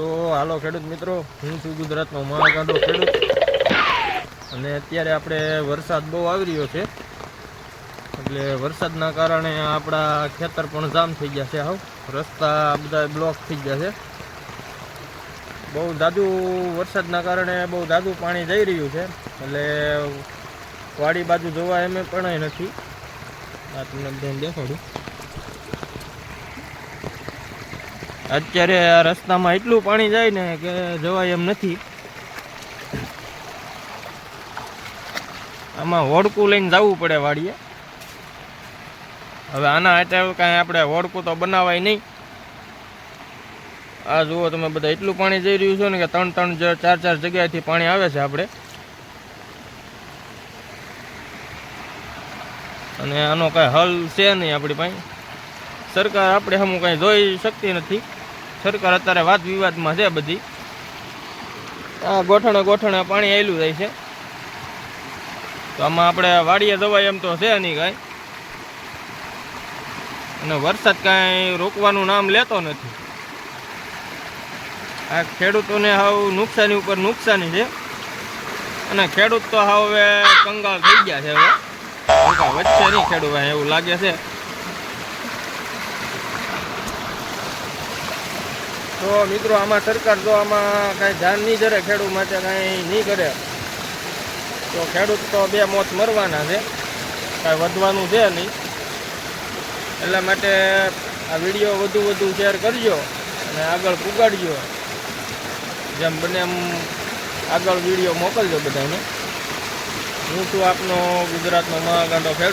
તો હાલો ખેડૂત મિત્રો, હું છું ગુજરાતનો મહાકાંડો ખેડૂત. અને અત્યારે આપણે વરસાદ બહુ આવી રહ્યો છે. એટલે વરસાદના કારણે આપણા ખેતર પણ જામ થઈ ગયા છે હાવ. રસ્તા બધા બ્લોક થઈ ગયા છે. બહુ દાદુ વરસાદના કારણે બહુ દાદુ પાણી જઈ રહ્યું છે. એટલે વાડી બાજુ જોવા એમ પણ નથી. આ તમને બધાને દેખાડું. અત્યારે આ રસ્તામાં એટલું પાણી જાય ને કે જવાય એમ નથી. આમાં હોડકું લઈને જવું પડે વાડીએ. હવે આના હાટે કાંઈ આપણે હોડકું તો બનાવાય નહીં. આ જુઓ તમે બધા, એટલું પાણી જઈ રહ્યું છે ને કે ત્રણ ત્રણ ચાર ચાર જગ્યાએથી પાણી આવે છે આપણે. અને આનો કાંઈ હલ છે નહીં આપણી પાસે. સરકાર આપણે હમું કાંઈ જોઈ શકતી નથી. સરકાર અત્યારે વાદ વિવાદમાં છે બધી. આ ગોઠણે ગોઠણે પાણી આવેલું જાય છે. તો આમાં આપણે વાડીએ દવાઈ એમ તો છે નહીં કાંઈ. અને વરસાદ કાંઈ રોકવાનું નામ લેતો નથી. આ ખેડૂતોને હાવ નુકસાની ઉપર નુકસાની છે. અને ખેડૂત તો હવે કંગાળ થઈ ગયા છે હવે. વચ્ચે નહીં ખેડૂત એવું લાગે છે. તો મિત્રો, આમાં સરકાર જો આમાં કાંઈ ધ્યાન નહીં ધરે, ખેડૂત માટે કાંઈ નહીં કરે. તો ખેડૂત તો બે મોત મરવાના છે. કાંઈ વધવાનું છે નહીં. એટલા માટે આ વીડિયો વધુ વધુ શેર કરજો અને આગળ પુગાડજો. જેમ બને એમ આગળ વીડિયો મોકલજો બધાને. હું છું આપનો ગુજરાતનો મહાકાંડો ખેડૂત.